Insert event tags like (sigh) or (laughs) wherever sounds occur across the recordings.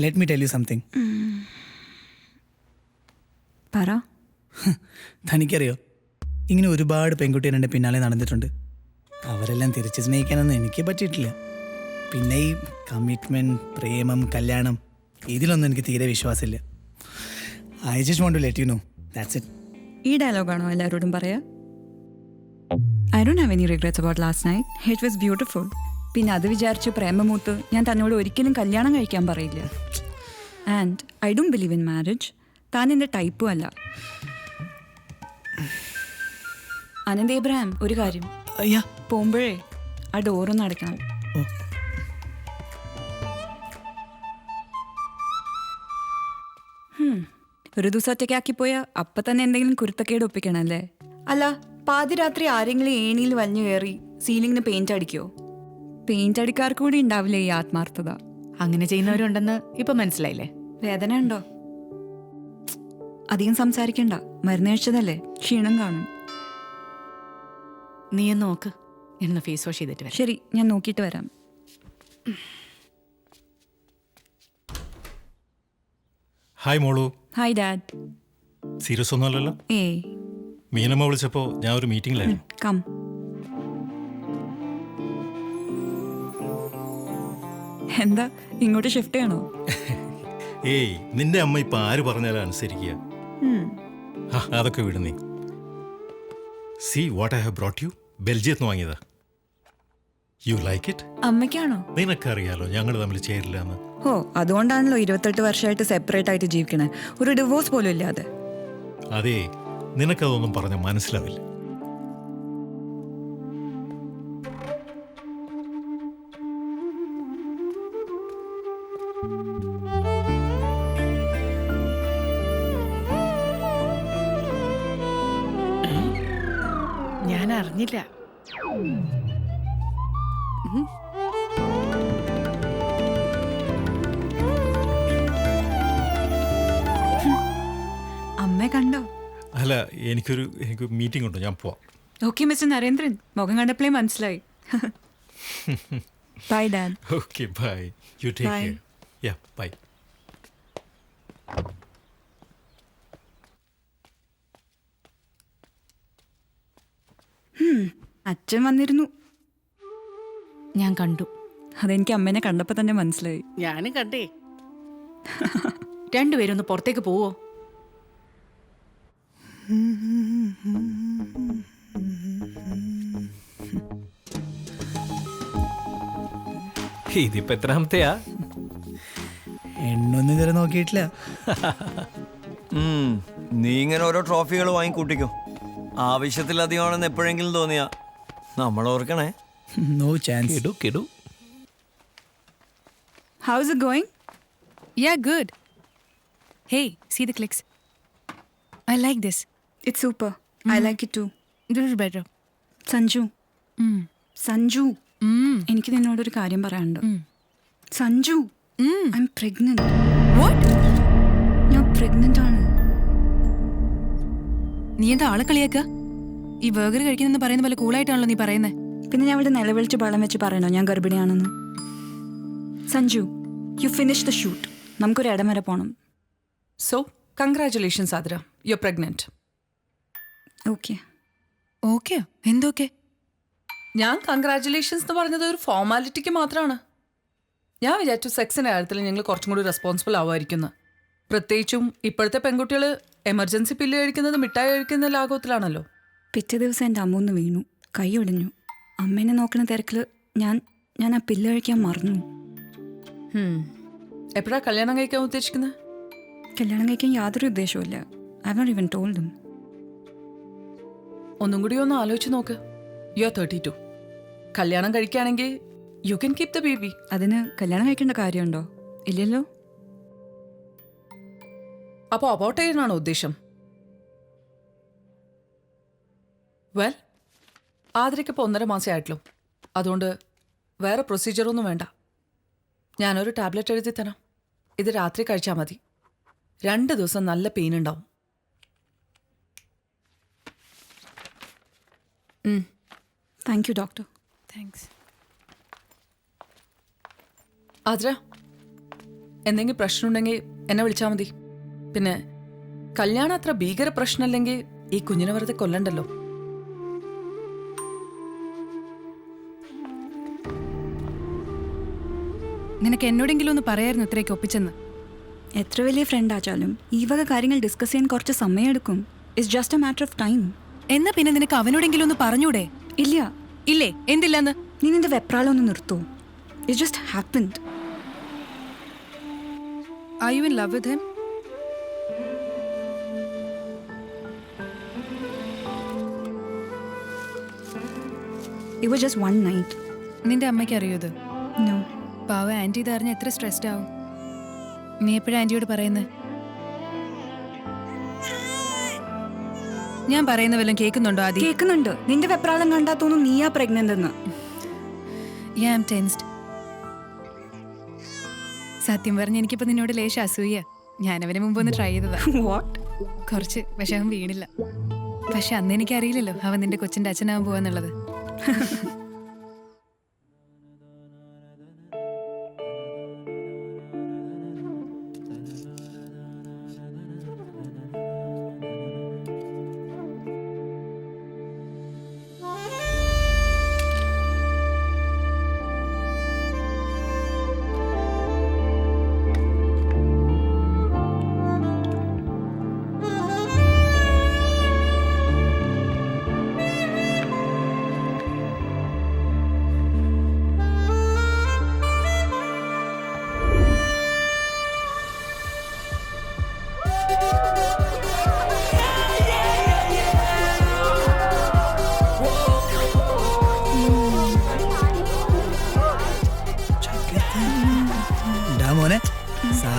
Let me tell you something പറ. (laughs) തനിക്കറിയോ? ഇങ്ങനെ ഒരുപാട് പെൺകുട്ടികൾ എന്റെ പിന്നാലെ നടന്നിട്ടുണ്ട്. അവരെല്ലാം തിരിച്ച് സ്നേഹിക്കാനൊന്നും എനിക്ക് പറ്റിയിട്ടില്ല. പിന്നെ ഈ കമ്മിറ്റ്മെന്റ് പ്രേമം കല്യാണം ഇതിലൊന്നും എനിക്ക് തീരെ വിശ്വാസമില്ല. I just want to let you know that's it ഈ ഡയലോഗാണോ എല്ലാവരോടും പറയാ? I don't have any regrets about last night it was beautiful പിന്നെ അത് വിചാരിച്ച് പ്രേമമൂത്ത് ഞാൻ തന്നോട് ഒരിക്കലും കല്യാണം കഴിക്കാൻ പറയില്ല. And I don't believe in marriage താൻ എന്റെ ടൈപ്പും അല്ല. അനന്ത് ഇബ്രാഹിം ഒരു കാര്യം. അയ്യാ. പോകുമ്പോഴേ ആ ഡോറൊന്ന് അടയ്ക്കണം. ഹും. ഒരു ദിവസം ഒറ്റയ്ക്കാക്കി പോയാൽ അപ്പം തന്നെ എന്തെങ്കിലും കുരുത്തക്കേട് ഒപ്പിക്കണം അല്ലേ അല്ല പാതിരാത്രി ആരെങ്കിലും ഏണിയിൽ വലിഞ്ഞു കയറി സീലിങ്ങിന് പെയിന്റ് അടിക്കോ? പെയിന്റ് അടിക്കാർക്ക് കൂടി ഉണ്ടാവില്ലേ ഈ ആത്മാർത്ഥത? അങ്ങനെ ചെയ്യുന്നവരുണ്ടെന്ന് ഇപ്പൊ മനസ്സിലായില്ലേ? വേദന ഉണ്ടോ അധികം സംസാരിക്കണ്ട. മരുന്ന് കഴിച്ചതല്ലേ? ക്ഷീണം കാണും. നീ ഒന്ന് നോക്ക്. എന്ന് ഫേസ് വാഷ് ചെയ്തിട്ട് വരാം. ശരി ഞാൻ നോക്കിയിട്ട് വരാം. ഹായ് മോളു. ഹായ് ഡാഡ് സീരിയസ് ഒന്നുമല്ലല്ലോ? ഏയ്. മീനമ്മ വിളിച്ചപ്പോൾ ഞാൻ ഒരു മീറ്റിംഗിലായിരുന്നു കം എന്താ? ഇങ്ങോട്ട് ഷിഫ്റ്റ് ചെയ്യണോ? ഏയ് നിന്റെ അമ്മ ഇപ്പൊ ആര് പറഞ്ഞാലും അനുസരിക്കുക. ആ, അതൊക്കെ വിട് നീ. See what I have brought you ബെൽജിയത്ത് നിന്ന് വാങ്ങിയതാ. യു ലൈക്ക് ഇറ്റ് അമ്മയ്ക്കാണോ? നിനക്കറിയാലോ ഞങ്ങൾ തമ്മിൽ ചേരില്ല എന്ന് ഓ അതുകൊണ്ടാണല്ലോ ഇരുപത്തെട്ട് വർഷമായിട്ട് സെപ്പറേറ്റ് ആയിട്ട് ജീവിക്കണേ. ഒരു ഡിവോഴ്സ് പോലും ഇല്ലാതെ. അതേ നിനക്കതൊന്നും പറഞ്ഞ മനസ്സിലാവില്ല. ഞാൻ അറിഞ്ഞില്ല അമ്മ കണ്ടോ? അല്ല എനിക്കൊരു എനിക്ക് മീറ്റിംഗ് ഉണ്ട്. ഞാൻ പോവാം. ഓക്കെ മിസ്റ്റർ നരേന്ദ്രൻ മുഖം കണ്ടപ്പോഴേ മനസ്സിലായി. Bye Dan okay bye you take care yeah bye അച്ഛൻ വന്നിരുന്നു. ഞാൻ കണ്ടു. അതെനിക്ക് അമ്മേനെ കണ്ടപ്പോൾ തന്നെ മനസ്സിലായി. ഞാനും കണ്ടേ. രണ്ടുപേരും ഒന്ന് പുറത്തേക്ക് പോവോ? ഇതിപ്പോ എത്രാമത്തെയാ? എണ്ണൊന്നും ഇതുവരെ നോക്കിയിട്ടില്ല. ഉം, നീ ഇങ്ങനെ ഓരോ ട്രോഫികൾ വാങ്ങിക്കൂട്ടിക്കോ. ആവശ്യത്തിലധികമാണെന്ന് എപ്പോഴെങ്കിലും തോന്നിയാ. നമ്മൾ ഓർക്കണേ നോ ചാൻസ് കിടു. കിടു how is it going yeah good hey see the clicks I like this it's super I like it too it is better Sanju. Sanju. എനിക്ക് നിന്നോടൊരു കാര്യം പറയാനുണ്ട്. സഞ്ജു. I'm pregnant What? ഞാൻ പ്രഗ്നന്റ് ആണ്. നീ എന്താ ആളെ കളിയാക്ക? ഈ ബർഗർ കഴിക്കുന്നെന്ന് പറയുന്ന പോലെ കൂളായിട്ടാണല്ലോ നീ പറയുന്നത് പിന്നെ ഞാൻ ഇവിടെ നിലവിളിച്ച് ബളം വെച്ച് പറയണോ? ഞാൻ ഗർഭിണിയാണെന്ന്. Sanju you finish the shoot നമുക്കൊരു ഇടം വരെ പോകണം so congratulations, Athira. You pregnant okay okay എന്തൊക്കെ? ഞാൻ കൺഗ്രാറ്റുലേഷൻസ് എന്ന് പറഞ്ഞത് ഒരു ഫോർമാലിറ്റിക്ക് മാത്രമാണ് ഞാൻ വിചാരിച്ചു സെക്സിന്റെ കാര്യത്തിൽ ഞങ്ങൾ കുറച്ചും കൂടി റെസ്പോൺസിബിൾ ആവുമായിരിക്കുന്നു. പ്രത്യേകിച്ചും ഇപ്പോഴത്തെ പെൺകുട്ടികൾ എമർജൻസി പില്ല് കഴിക്കുന്നത് മിഠായി കഴിക്കുന്ന ലാഘവത്തിലാണല്ലോ പിറ്റേ ദിവസം എന്റെ അമ്മ ഒന്ന് വീണു. കൈ ഒടിഞ്ഞു. അമ്മേനെ നോക്കണ തിരക്കിൽ ഞാൻ ഞാൻ ആ പില്ല് കഴിക്കാൻ മറന്നു. എപ്പോഴാ കല്യാണം കഴിക്കാൻ ഉദ്ദേശിക്കുന്നത് കല്യാണം കഴിക്കാൻ യാതൊരു ഉദ്ദേശവുമില്ല. ഐ നോട്ട് ഇവൻ ടോൾഡും ഒന്നും കൂടി ഒന്ന് ആലോചിച്ച് നോക്ക്. യു ആർ തേർട്ടി ടു കല്യാണം കഴിക്കുകയാണെങ്കിൽ you can keep the baby അതിന് കല്യാണം കഴിക്കേണ്ട കാര്യമുണ്ടോ? ഇല്ലല്ലോ? അപ്പോൾ അബോട്ട് ചെയ്യാനാണോ ഉദ്ദേശം? വെൽ ആതിരയ്ക്കിപ്പോൾ ഒന്നര മാസേ ആയിട്ടുള്ളൂ. അതുകൊണ്ട് വേറെ പ്രൊസീജിയറൊന്നും വേണ്ട. ഞാനൊരു ടാബ്ലറ്റ് എഴുതി തരാം. ഇത് രാത്രി കഴിച്ചാൽ മതി. രണ്ട് ദിവസം നല്ല പെയിൻ ഉണ്ടാവും. Thank you doctor thanks Athira എന്തെങ്കിലും പ്രശ്നമുണ്ടെങ്കിൽ എന്നെ വിളിച്ചാൽ മതി. പിന്നെ കല്യാണം അത്ര ഭീകര പ്രശ്നമല്ലെങ്കിൽ ഈ കുഞ്ഞിനെ വെറുതെ കൊല്ലണ്ടല്ലോ. നിനക്ക് എന്നോടെങ്കിലും ഒന്ന് പറയായിരുന്നു ഇത്രയ്ക്ക് ഒപ്പിച്ചെന്ന്. എത്ര വലിയ ഫ്രണ്ട് ആച്ചാലും ഈ വക കാര്യങ്ങൾ ഡിസ്കസ് ചെയ്യാൻ കുറച്ച് സമയമെടുക്കും it's just a matter of time എന്നാ പിന്നെ നിനക്ക് അവനോടെങ്കിലും ഒന്ന് പറഞ്ഞൂടെ? ഇല്ല. ഇല്ലേ? എന്തില്ലെന്ന്? നീ നിന്റെ വെപ്രാളം ഒന്ന് നിർത്തൂ. It just happened I you in love with him it was just one night നിന്റെ അമ്മയ്ക്ക് അറിയോ ഇത്? നോ പാവ ആന്റി ഇത് അറിഞ്ഞ എത്ര സ്ട്രെസ്ഡ് ആവും. നീ എപ്പോഴാ ആന്റിയോട് പറയുന്നത് ഞാൻ പറയുന്ന വല്ലതും കേൾക്കുന്നുണ്ടോ ആദ്യം കേൾക്കുന്നുണ്ട്. നിന്റെ വെപ്രാളം കണ്ടാ തോന്നും നീയാ പ്രഗ്നന്റ് എന്ന്. ഐ ആം ടെൻസ്ഡ് സത്യം പറഞ്ഞ എനിക്കിപ്പോ നിന്നോട് ലേശം അസൂയ. ഞാൻ അവന് മുമ്പ് ഒന്ന് ട്രൈ ചെയ്തതാ. വാട്ട് കുറച്ച് പക്ഷെ അവൻ വീണില്ല. പക്ഷെ അന്ന് എനിക്കറിയില്ലല്ലോ അവൻ നിന്റെ കൊച്ചിന്റെ അച്ഛനാവാൻ പോവാന്നുള്ളത്.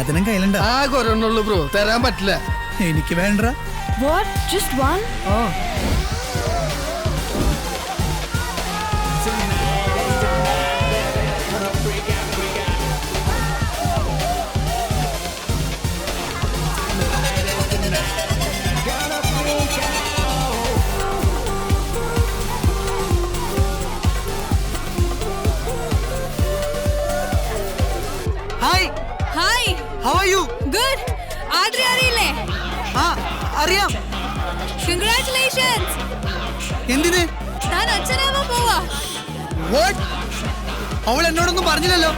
സാധനം കയ്യിലുണ്ട്? ആകെ ഒരെണ്ണുള്ളൂ ബ്രോ. തരാൻ പറ്റില്ല. എനിക്ക് വേണ്ട വാട്ട് ജസ്റ്റ് വൺ ഓ അറിയാം കൺഗ്രാറ്റുലേഷൻസ് എന്തിന്? താൻ അച്ഛനാവാൻ പോവാ. വാട്ട് അവൾ എന്നോടൊന്നും പറഞ്ഞില്ലല്ലോ.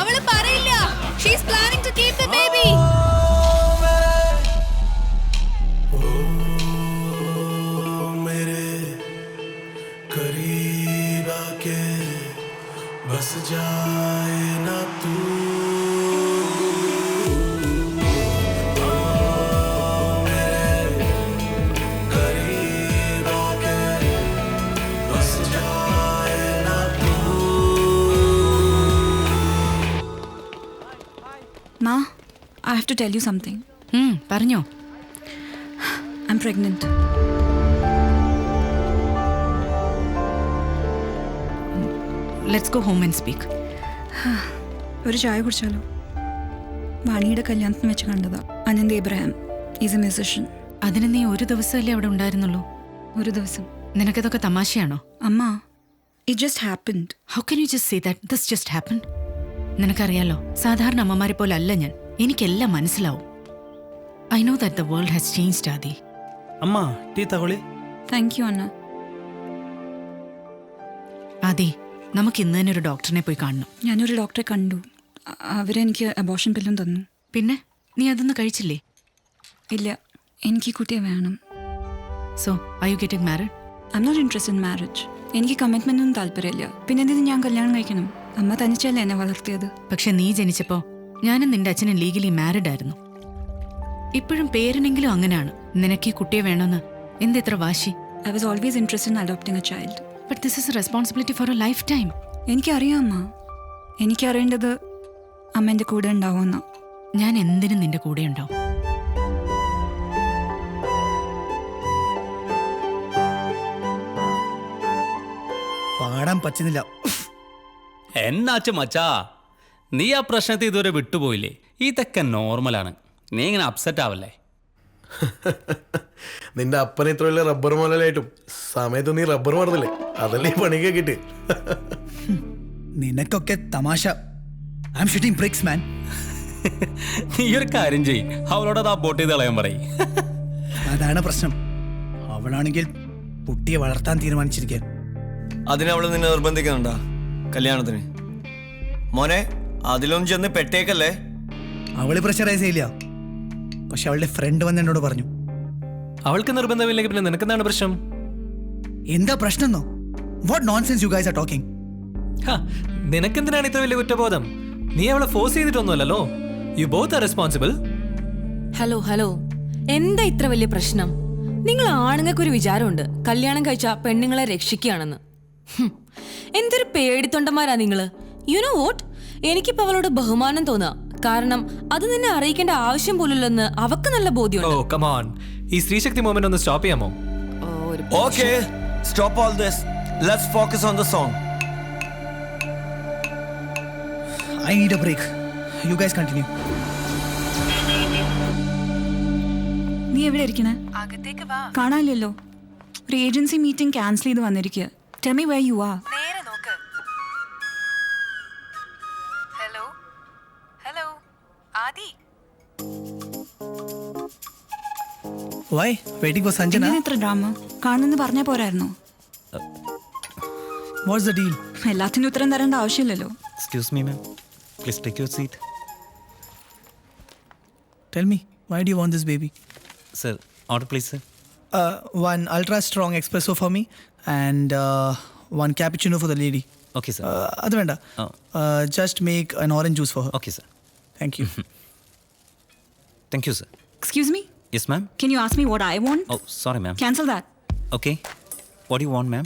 അവൾ പറയില്ല. She's planning to keep the baby to tell you something പറഞ്ഞോ. I'm pregnant let's go home and speak ഒരു ചായ കുടിച്ചാലോ? വാണിയുടെ കല്യാണത്തിന് വെച്ച് കണ്ടതാ. Ananth Ibrahim. Is a musician അതിന് നീ ഒരു ദിവസമല്ലേ അവിടെ ഉണ്ടായിരുന്നുള്ളൂ? ഒരു ദിവസം. നിനക്കതൊക്കെ തമാശയാണോ? അമ്മ it just happened how can you just see that this just happen നിനക്കറിയാലോ സാധാരണ അമ്മമാരെ പോലെ അല്ല ഞാൻ. എനിക്കെല്ലാം മനസ്സിലാവും. I know that the world has changed Adi അമ്മ ടീ തകൊളി താങ്ക് യു അണ്ണ. ആദി നമുക്ക് ഇന്ന് തന്നെ ഒരു ഡോക്ടറിനെ പോയി കാണണം. ഞാനൊരു ഡോക്ടറെ കണ്ടു. അ- അവരെനിക്ക് അബോഷൻ പില്ലും തന്നു. പിന്നെ? നീ അതൊന്നും കഴിച്ചില്ലേ? ഇല്ല എനിക്ക് ഈ കുട്ടിയെ വേണം. So I you getting married I'm not interest in marriage എനിക്ക് കമ്മിറ്റ്മെന്റ് ഒന്നും താല്പര്യമില്ല. പിന്നെ എന്തിനു ഞാൻ കല്യാണം കഴിക്കണം? അമ്മ തനിച്ചല്ലേ എന്നെ വളർത്തിയത്. പക്ഷെ നീ ജനിച്ചപ്പോ ഞാനും നിന്റെ അച്ഛനെ ലീഗലി മാരിഡ് ആയിരുന്നു. ഇപ്പോഴും പേരനെങ്കിലും അങ്ങനെയാണ്. നിനക്ക് ഈ കുട്ടിയെ വേണമെന്ന് എന്തെത്ര വാശി? I was always interest in adopting a child but this is responsibility for a life time എനിക്കറിയാം അമ്മ. എനിക്കറിയേണ്ടത് അമ്മ എന്റെ കൂടെ ഉണ്ടാവുമെന്നാ. ഞാൻ എന്തിനും നിന്റെ കൂടെ ഉണ്ടാവും. പാടാൻ പറ്റുന്നില്ല. എന്നാച്ചു മച്ചാ? നീ ആ പ്രശ്നത്തെ ഇതുവരെ വിട്ടുപോയില്ലേ? ഇതൊക്കെ നോർമലാണ്. നീ ഇങ്ങനെ അപ്സെറ്റ് ആവല്ലേ? (laughs) നിന്റെ അപ്പനെ ഇത്ര വലിയ റബ്ബർ മോലായിട്ടും സമയത്ത് നീ റബ്ബർ മറന്നില്ലേ? അതല്ലേ പണിക്ക് കിട്ടി. (laughs) നിനക്കൊക്കെ തമാശ. I'm shooting bricks man നീ ഒരു കാര്യം ചെയ് അവളോട് അത് അബോട്ട് ചെയ്ത് കളയാൻ പറയും. (laughs) അതാണ് പ്രശ്നം. അവളാണെങ്കിൽ കുട്ടിയെ വളർത്താൻ തീരുമാനിച്ചിരിക്കാൻ അതിനവൾ നിന്നെ നിർബന്ധിക്കുന്നുണ്ടാ? കല്യാണത്തിന്. മോനെ അതിലൊന്നും ചെന്ന് പെട്ടേക്കല്ലേ? അവൾ പ്രഷറൈസ് ചെയ്യില്ല. പക്ഷെ അവളുടെ ഫ്രണ്ട് വന്ന് എന്നോട് പറഞ്ഞു. അവൾക്ക് നിർബന്ധമില്ലെങ്കിൽ പിന്നെ നിനക്കെന്താണ് പ്രശ്നം? എന്താ പ്രശ്നം എന്നോ? What nonsense you guys are talking ഹാ, നിനക്കെന്തിനാണ് ഇത്ര വലിയ കുറ്റബോധം? നീ അവളെ force ചെയ്തിട്ടൊന്നുമല്ലല്ലോ. You both are responsible hello hello എന്താ ഇത്ര വലിയ പ്രശ്നം? നിങ്ങൾ ആണുങ്ങൾക്ക് ഒരു വിചാരമുണ്ട്. കല്യാണം കഴിച്ച പെണ്ണുങ്ങളെ രക്ഷിക്കുകയാണെന്ന്. ഹും, എന്തൊരു പേടിത്തൊണ്ടന്മാരാ നിങ്ങൾ. യു നോ വോട്ട് എനിക്കിപ്പോ അവളോട് ബഹുമാനം തോന്നുക കാരണം അത് നിന്നെ അറിയിക്കേണ്ട ആവശ്യം പോലുള്ളെന്ന് അവക്ക് നല്ല ഓ ബോധ്യമുണ്ട് കമോൺ ഈ സ്ത്രീശക്തി മൂവ്മെന്റ് ഒന്ന് സ്റ്റോപ്പ് ചെയ്യാമോ? Okay stop all this let's focus on the song I need a break you guys continue നീ എവിടെ ഇരിക്കണേ? കാണാനില്ലല്ലോ. ഒരു ഏജൻസി മീറ്റിംഗ് ക്യാൻസൽ ചെയ്ത് വന്നിരിക്കുക ടെമി why you are why waiting for Sanjana ഇത്ര ഡ്രാമ കാണുന്നെന്ന് പറഞ്ഞാ പോരായിരുന്നോ? വാട്ട്സ് ദ ഡീൽ എല്ലാത്തിനും ഉത്തരം തരേണ്ട ആവശ്യമില്ലല്ലോ. Excuse me ma'am please take your seat tell me why do you want this baby sir order please sir one ultra strong espresso for me and one cappuccino for the lady okay sir അത് വേണ്ട. Just make an orange juice for her. Okay sir thank you thank you sir excuse me yes ma'am you ask me what I want? Oh, oh sorry ma'am that. Okay. Okay what you want ma'am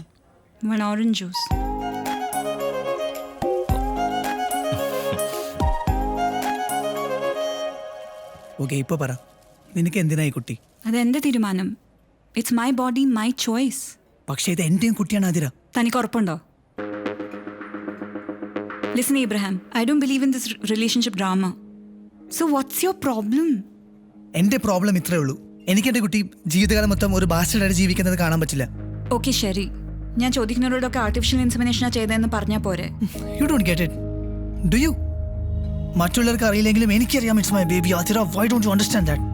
One orange juice. (laughs) Okay ഇപ്പോൾ പറ. നിനക്ക് എന്തിനായി കുട്ടി? അതെന്റെ തീരുമാനം? It's my body my choice പക്ഷേ ഇത് എന്റെയും കുട്ടിയാണ് അതിര തനിക്ക് ഉറപ്പുണ്ടോ? Listen Ibrahim I do believe in this relationship drama so what's your problem എന്റെ പ്രോബ്ലം ഇത്രേ ഉള്ളൂ. എനിക്ക് എന്റെ കുട്ടി ജീവിതകാലം മൊത്തം ഒരു ബാസ്റ്റഡായിട്ട് ജീവിക്കുന്നത് കാണാൻ പറ്റില്ല. ഓക്കെ ശരി. ഞാൻ ചോദിക്കുന്നവരോടൊക്കെ ആർട്ടിഫിഷ്യൽ ഇൻസമിനേഷനാ ചെയ്തതെന്ന് പറഞ്ഞാൽ പോരെ. You don't get it do you മറ്റുള്ളവർക്ക് അറിയില്ലെങ്കിലും എനിക്കറിയാം it's my baby Athira why don't you understand that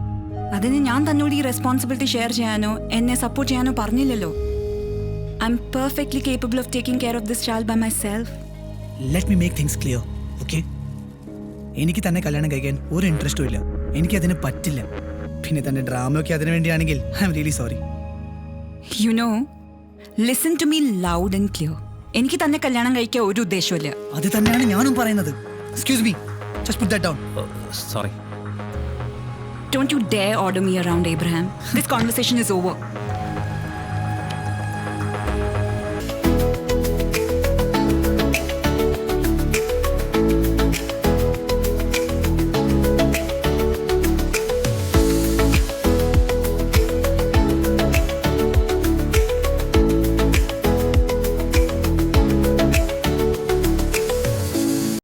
അതിന് ഞാൻ തന്നോട് ഈ റെസ്പോൺസിബിലിറ്റി ഷെയർ ചെയ്യാനോ എന്നെ സപ്പോർട്ട് ചെയ്യാനോ പറഞ്ഞില്ലല്ലോ. I'm perfectly capable of taking care of this child by myself let me make things clear okay എനിക്ക് തന്നെ കല്യാണം കഴിക്കാൻ ഒരു ഇൻട്രസ്റ്റും ഇല്ല. എനിക്കതിന് പറ്റില്ല. പിന്നെ തന്റെ ഡ്രാമയൊക്കെ അതിനു വേണ്ടിയാണെങ്കിൽ I'm really sorry you know listen to me loud and clear എനിക്ക് തന്നെ കല്യാണം കഴിക്കാൻ ഒരു ഉദ്ദേശമില്ല അത് തന്നെയാണ് ഞാനും പറയുന്നത്. Excuse me just put that down sorry don't you dare order me around Abraham this conversation is over.